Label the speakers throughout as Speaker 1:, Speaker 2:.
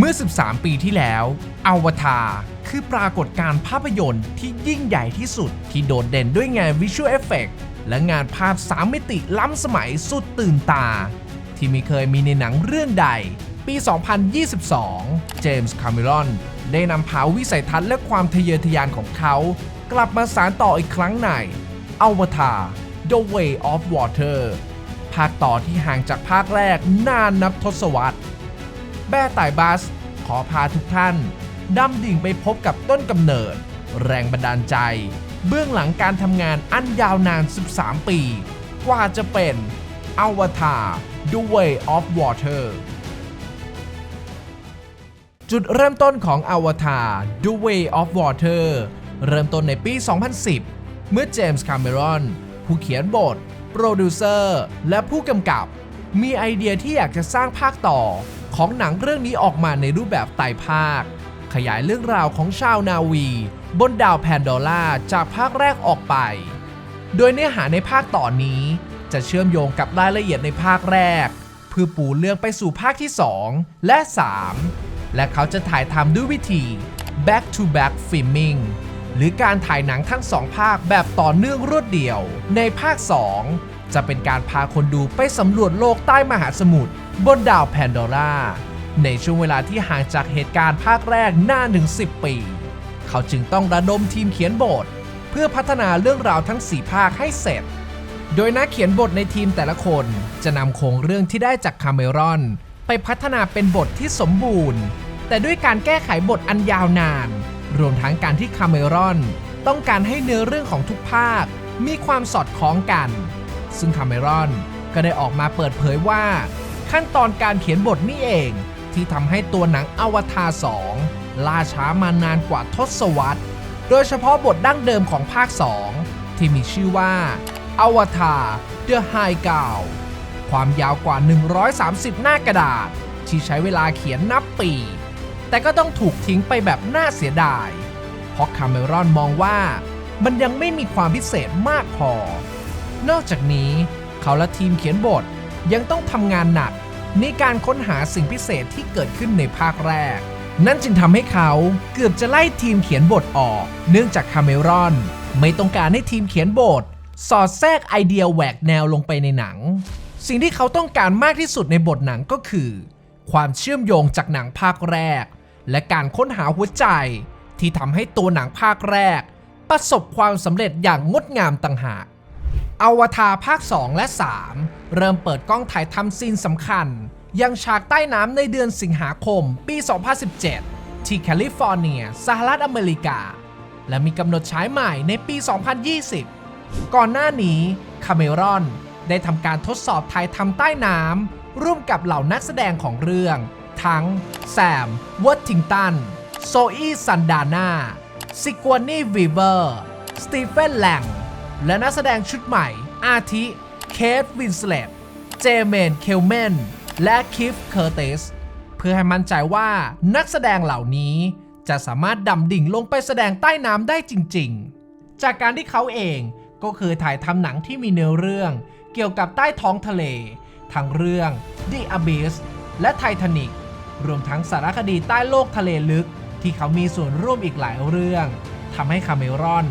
Speaker 1: เมื่อ 13 ปีที่แล้ว อวตารคือปรากฏการณ์ภาพยนตร์ที่ยิ่งใหญ่ที่สุด ที่โดดเด่นด้วยงานวิชวลเอฟเฟกและงานภาพ3มิติล้ำสมัยสุดตื่นตา ที่ไม่เคยมีในหนังเรื่องใด ปี 2022 เจมส์ คาเมรอน ได้นำพาวิสัยทัศน์และความทะเยอทะยานของเขา กลับมาสารต่ออีกครั้งในอวตาร The Way of Water ภาคต่อที่ห่างจากภาคแรกนานนับทศวรรษ แบ้ต่บัส ขอพาทุกท่านดำดิ่งไปพบกับต้นกำเนิด แรงบันดาลใจ เบื้องหลังการทำงานอันยาวนาน 13 ปี กว่าจะเป็นอวตาร The Way of Water จุดเริ่มต้นของอวตาร The Way of Water เริ่มต้นในปี 2010 เมื่อเจมส์คาเมรอนผู้เขียนบท โปรดิวเซอร์ และผู้กำกับ มีไอเดียที่อยากจะสร้างภาคต่อของหนังเรื่องนี้ออกมาในรูปแบบไต่ภาค ขยายเรื่องราวของชาวนาวี บนดาวแพนโดล่าจากภาคแรกออกไป โดยเนื้อหาในภาคต่อนนี้ จะเชื่อมโยงกับรายละเอียดในภาคแรก เพื่อปูเรื่องไปสู่ภาคที่ 2 และ 3 และเขาจะถ่ายทำด้วยวิธี back to back filming หรือการถ่ายหนังทั้งสองภาคแบบต่อเนื่องรวดเดียว ในภาค 2 จะเป็นการพาคนดูไปสำรวจโลกใต้มหาสมุทรบนดาวแพนโดร่าในช่วงเวลาที่ห่างจากเหตุการณ์ภาคแรกนานถึง 10 ปี เขาจึงต้องระดมทีมเขียนบท เพื่อพัฒนาเรื่องราวทั้ง 4 ภาคให้เสร็จ โดยนักเขียนบทในทีมแต่ละคนจะนำโครงเรื่องที่ได้จากคาเมรอน ไปพัฒนาเป็นบทที่สมบูรณ์ แต่ด้วยการแก้ไขบทอันยาวนาน รวมทั้งการที่คาเมรอน ต้องการให้เนื้อเรื่องของทุกภาคมีความสอดคล้องกัน ซึ่งคาเมรอนก็ได้ออกมาเปิดเผยว่า ขั้นตอนการเขียนบทนี่เอง ที่ทำให้ตัวหนังอวตาร2ล่าช้ามานานกว่าทศวรรษ โดยเฉพาะบทดั้งเดิมของภาค 2 ที่มีชื่อว่าอวตาร The High g o u ความยาวกว่า 130 หน้ากระดาษ ที่ใช้เวลาเขียนนับปี แต่ก็ต้องถูกทิ้งไปแบบน่าเสียดาย เพราะคาเมรอนมองว่ามันยังไม่มีความพิเศษมากพอ นอกจากนี้เขาและทีมเขียนบทยังต้องทำงานหนักในการค้นหาสิ่งพิเศษที่เกิดขึ้นในภาคแรก นั่นจึงทำให้เขาเกือบจะไล่ทีมเขียนบทออก เนื่องจากคาเมรอน ไม่ต้องการให้ทีมเขียนบท สอดแทรกไอเดียแหวกแนวลงไปในหนัง สิ่งที่เขาต้องการมากที่สุดในบทหนังก็คือ ความเชื่อมโยงจากหนังภาคแรก และการค้นหาหัวใจ ที่ทำให้ตัวหนังภาคแรก ประสบความสำเร็จอย่างงดงามต่างหาก อวตารภาค 2 และ 3 เริ่มเปิดกล้องถ่ายทำซีนสำคัญ ยังฉากใต้น้ำในเดือนสิงหาคมปี 2017 ที่แคลิฟอร์เนียสหรัฐอเมริกา และมีกำหนดฉายใหม่ในปี 2020 ก่อนหน้านี้คาเมรอนได้ทำการทดสอบถ่ายทำใต้น้ำร่วมกับเหล่านักแสดงของเรื่อง ทั้งแซมวอตทิงตัน โซอี้ซันดาน่าซิกวานีวีเวอร์ สตีเฟนแลง และนักแสดงชุดใหม่ อาทิ เคทวินสเลตเจเมน เคลเมน และคิฟ เคอร์เตส เพื่อให้มั่นใจว่านักแสดงเหล่านี้จะสามารถดำดิ่งลงไปแสดงใต้น้ำได้จริง ๆ จากการที่เขาเองก็เคือถ่ายทำหนังที่มีเนื้อเรื่อง เกี่ยวกับใต้ท้องทะเล ทั้งเรื่อง The Abyss และไททานิกรวมทั้งสารคดีใต้โลกทะเลลึก ที่เขามีส่วนร่วมอีกหลายเรื่องทำให้คาเมรอน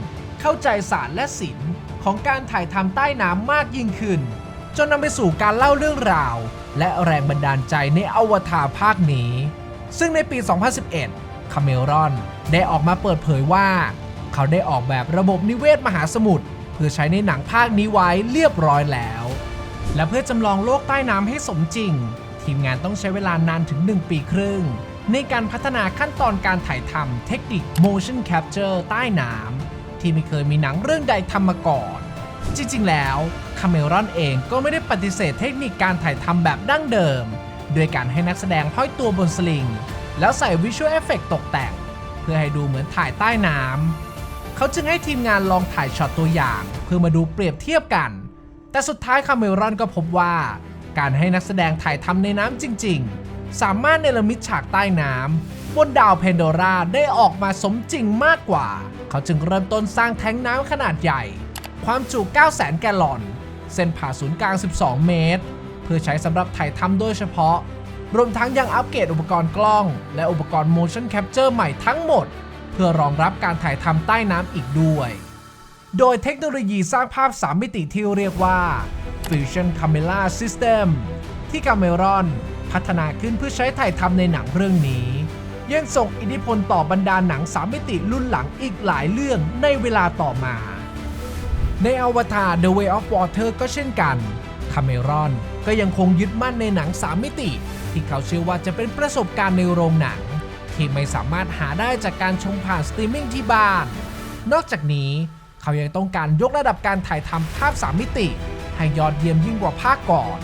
Speaker 1: เข้าใจศาสตร์และศิลป์ของการถ่ายทำใต้น้ำมากยิ่งขึ้น จนนำไปสู่การเล่าเรื่องราว และแรงบันดาลใจในอวตารภาคนี้ ซึ่งในปี 2011 คาเมรอนได้ออกมาเปิดเผยว่า เขาได้ออกแบบระบบนิเวศมหาสมุทรเพื่อใช้ในหนังภาคนี้ไว้เรียบร้อยแล้ว และเพื่อจำลองโลกใต้น้ำให้สมจริง ทีมงานต้องใช้เวลานานถึง 1 ปีครึ่ง ในการพัฒนาขั้นตอนการถ่ายทำเทคนิค motion capture ใต้น้ำ ที่ไม่เคยมีหนังเรื่องใดทำมาก่อน จริงๆ แล้วคาเมรอนเองก็ไม่ได้ปฏิเสธเทคนิคการถ่ายทำแบบดั้งเดิม โดยการให้นักแสดงห้อยตัวบนสลิง แล้วใส่วิชวลเอฟเฟกตกแต่ง เพื่อให้ดูเหมือนถ่ายใต้น้ำเขาจึงให้ทีมงานลองถ่ายช็อตตัวอย่าง เพื่อมาดูเปรียบเทียบกัน แต่สุดท้ายคาเมรอนก็พบว่า การให้นักแสดงถ่ายทำในน้ำจริง ๆ สามารถเนรมิตฉากใต้น้ำ บนดาวเพนโดราได้ออกมาสมจริงมากกว่า เขาจึงเริ่มต้นสร้างแท้งน้ำขนาดใหญ่ ความจุ 900,000 แกลลอน เส้นผ่าศูนย์กลาง 12 เมตร เพื่อใช้สำหรับถ่ายทำโดยเฉพาะ รวมทั้งยังอัปเกรดอุปกรณ์กล้อง และอุปกรณ์ motion capture ใหม่ทั้งหมด เพื่อรองรับการถ่ายทำใต้น้ำอีกด้วย โดยเทคโนโลยีสร้างภาพ 3 มิติที่เรียกว่า Fusion Camera System ที่ Cameron พัฒนาขึ้นเพื่อใช้ถ่ายทำในหนังเรื่องนี้ ยังส่งอิทธิพลต่อบรรดาหนัง3มิติรุ่นหลังอีกหลายเรื่องในเวลาต่อมา ในอวตาร The Way of Water ก็เช่นกันคาเมรอนก็ยังคงยึดมั่นในหนัง3มิติ ที่เขาเชื่อว่าจะเป็นประสบการณ์ในโรงหนัง ที่ไม่สามารถหาได้จากการชมผ่านสตรีมมิ่งที่บ้าน นอกจากนี้เขายังต้องการยกระดับการถ่ายทำภาพ3มิติ ให้ยอดเยี่ยมยิ่งกว่าภาคก่อน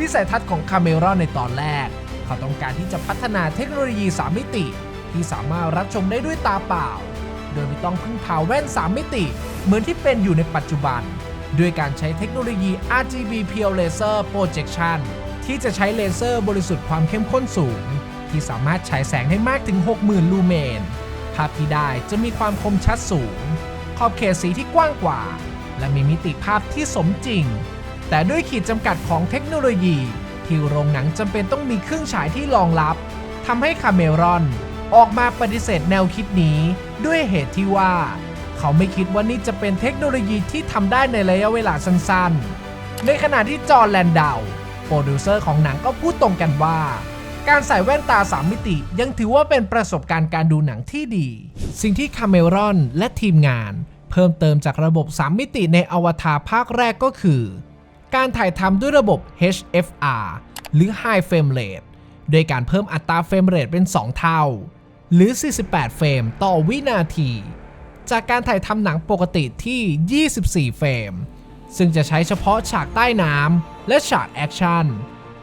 Speaker 1: วิสัยทัศน์ของคาเมรอนในตอนแรก เขาต้องการที่จะพัฒนาเทคโนโลยี 3 มิติ ที่สามารถรับชมได้ด้วยตาเปล่า โดยไม่ต้องพึ่งพาแว่น 3 มิติ เหมือนที่เป็นอยู่ในปัจจุบัน ด้วยการใช้เทคโนโลยี RGB Pure Laser Projection ที่จะใช้เลเซอร์บริสุทธิ์ความเข้มข้นสูง ที่สามารถฉายแสงได้มากถึง 60,000 ลูเมน ภาพที่ได้จะมีความคมชัดสูง ขอบเขตสีที่กว้างกว่า และมีมิติภาพที่สมจริง แต่ด้วยขีดจำกัดของเทคโนโลยี ที่โรงหนังจำเป็นต้องมีเครื่องฉายที่รองรับทำให้คาเมรอนออกมาปฏิเสธแนวคิดนี้ด้วยเหตุที่ว่า เขาไม่คิดว่านี่จะเป็นเทคโนโลยีที่ทำได้ในระยะเวลาสั้นๆ ในขณะที่จอร์แลนดาวโปรดิวเซอร์ของหนังก็พูดตรงกันว่า การใส่แว่นตา 3 มิติ ยังถือว่าเป็นประสบการณ์การดูหนังที่ดี สิ่งที่คาเมรอนและทีมงาน เพิ่มเติมจากระบบ 3 มิติในอวตารภาคแรกก็คือ การถ่ายทำด้วยระบบ HFR หรือ High Frame Rate โดยการเพิ่มอัตราเฟรมเรทเป็น 2 เท่า หรือ 48 เฟรมต่อวินาที จากการถ่ายทำหนังปกติที่ 24 เฟรม ซึ่งจะใช้เฉพาะฉากใต้น้ำและฉากแอคชั่น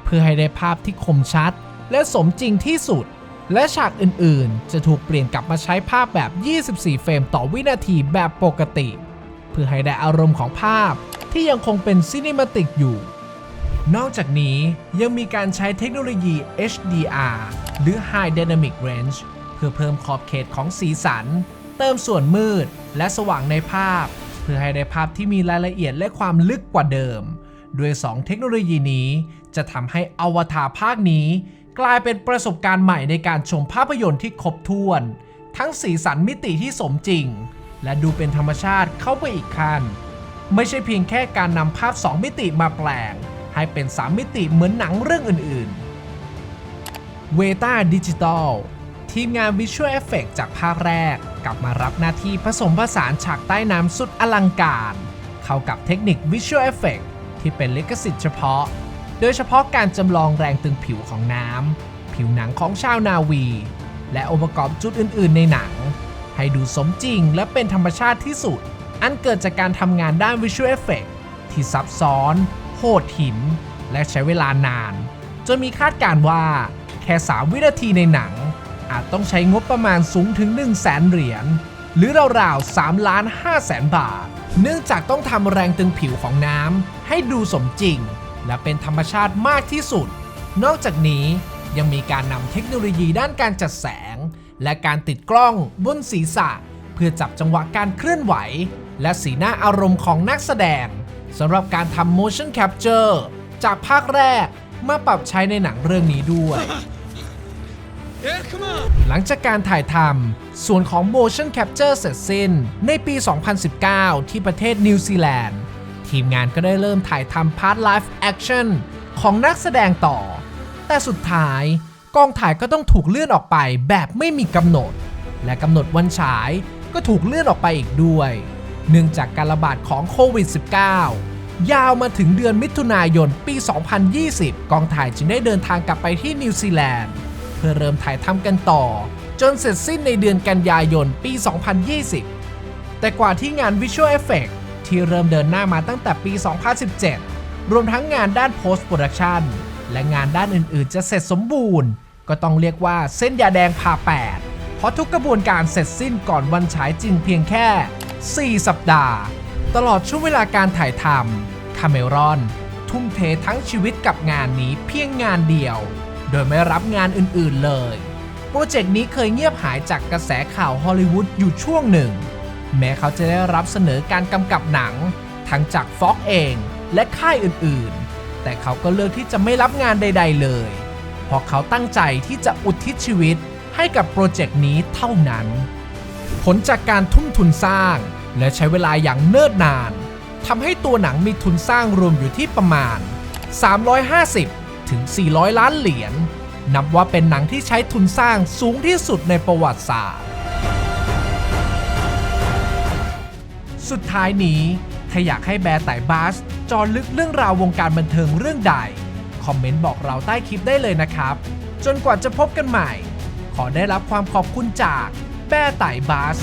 Speaker 1: เพื่อให้ได้ภาพที่คมชัด และสมจริงที่สุด และฉากอื่นๆ จะถูกเปลี่ยนกลับมาใช้ภาพแบบ 24 เฟรมต่อวินาทีแบบปกติ เพื่อให้ได้อารมณ์ของภาพ ที่ยังคงเป็นซีนิมาติกอยู่ นอกจากนี้ยังมีการใช้เทคโนโลยี HDR หรือ High Dynamic Range เพื่อเพิ่มขอบเขตของสีสัน เติมส่วนมืดและสว่างในภาพ เพื่อให้ได้ภาพที่มีรายละเอียดและความลึกกว่าเดิม ด้วย 2 เทคโนโลยีนี้ จะทำให้อวตารภาคนี้ กลายเป็นประสบการณ์ใหม่ในการชมภาพยนตร์ที่ครบถ้วน ทั้งสีสันมิติที่สมจริง และดูเป็นธรรมชาติเข้าไปอีกขั้น ไม่ใช่เพียงแค่การนำภาพ 2 มิติมาแปลง ให้เป็น 3 มิติเหมือนหนังเรื่องอื่นๆเวต้าดิจิตอลทีมงาน Visual Effect จากภาคแรก กลับมารับหน้าที่ผสมผสานฉากใต้น้ำสุดอลังการ เข้ากับเทคนิค Visual Effect ที่เป็นลิขสิทธิ์เฉพาะ โดยเฉพาะการจำลองแรงตึงผิวของน้ำ ผิวหนังของชาวนาวี และองค์ประกอบจุดอื่น ๆ ในหนัง ให้ดูสมจริงและเป็นธรรมชาติที่สุด อันเกิดจากการทำงานด้าน Visual Effect ที่ซับซ้อน โหดหิน และใช้เวลานาน จนมีคาดการ์ว่า แค่ 3 วินาทีในหนัง อาจต้องใช้งบประมาณสูงถึง 1 0 0 0 0แสนเหรียญหรือราวๆ3ล้าน5แสนบาท เนื่องจากต้องทำแรงตึงผิวของน้ำให้ดูสมจริง และเป็นธรรมชาติมากที่สุด นอกจากนี้ยังมีการนำเทคโนโลยีด้านการจัดแสง และการติดกล้องบนศีรษะ เพื่อจับจังหวะการเคลื่อนไหว และสีหน้าอารมณ์ของนักแสดงสำหรับการทำ motion capture จากภาคแรกมาปรับใช้ในหนังเรื่องนี้ด้วย
Speaker 2: Yeah, come on.
Speaker 1: หลังจากการถ่ายทำส่วนของ motion capture เสร็จสิ้นในปี 2019 ที่ประเทศนิวซีแลนด์ ทีมงานก็ได้เริ่มถ่ายทำพาร์ท live action ของนักแสดงต่อ แต่สุดท้ายกองถ่ายก็ต้องถูกเลื่อนออกไปแบบไม่มีกำหนด และกำหนดวันฉายก็ถูกเลื่อนออกไปอีกด้วย เนื่องจากการระบาดของโควิด -19 ยาวมาถึงเดือนมิถุนายนปี 2020 กองถ่ายจึงได้เดินทางกลับไปที่นิวซีแลนด์ เพื่อเริ่มถ่ายทำกันต่อ จนเสร็จสิ้นในเดือนกันยายนปี 2020 แต่กว่าที่งาน Visual Effect ที่เริ่มเดินหน้ามาตั้งแต่ปี 2017 รวมทั้งงานด้าน Post Production และงานด้านอื่น ๆ จะเสร็จสมบูรณ์ ก็ต้องเรียกว่าเส้นยาแดงผ่าแปดเพราะทุกกระบวนการเสร็จสิ้นก่อนวันฉายจริงเพียงแค่ 4 สัปดาห์ ตลอดช่วงเวลาการถ่ายทำคาเมรอน ทุ่มเททั้งชีวิตกับงานนี้เพียงงานเดียว โดยไม่รับงานอื่นๆเลย โปรเจกต์นี้เคยเงียบหายจากกระแสข่าวฮอลลีวูดอยู่ช่วงหนึ่ง แม้เขาจะได้รับเสนอการกำกับหนัง ทั้งจากฟ็อกเองและค่ายอื่นๆ แต่เขาก็เลือกที่จะไม่รับงานใด ๆ เลย เพราะเขาตั้งใจที่จะอุทิศชีวิตให้กับโปรเจกต์นี้เท่านั้น ผลจากการทุ่มทุนสร้าง และใช้เวลาอย่างเนิ่นนานทำให้ตัวหนังมีทุนสร้างรวมอยู่ที่ประมาณ 350 ถึง 400 ล้านเหรียญนับว่าเป็นหนังที่ใช้ทุนสร้างสูงที่สุดในประวัติศาสตร์ สุดท้ายนี้ ถ้าอยากให้แบร์ไต่บาส จอลึกเรื่องราววงการบันเทิงเรื่องใด คอมเมนต์บอกเราใต้คลิปได้เลยนะครับ จนกว่าจะพบกันใหม่ ขอได้รับความขอบคุณจาก แป้ไต่บาส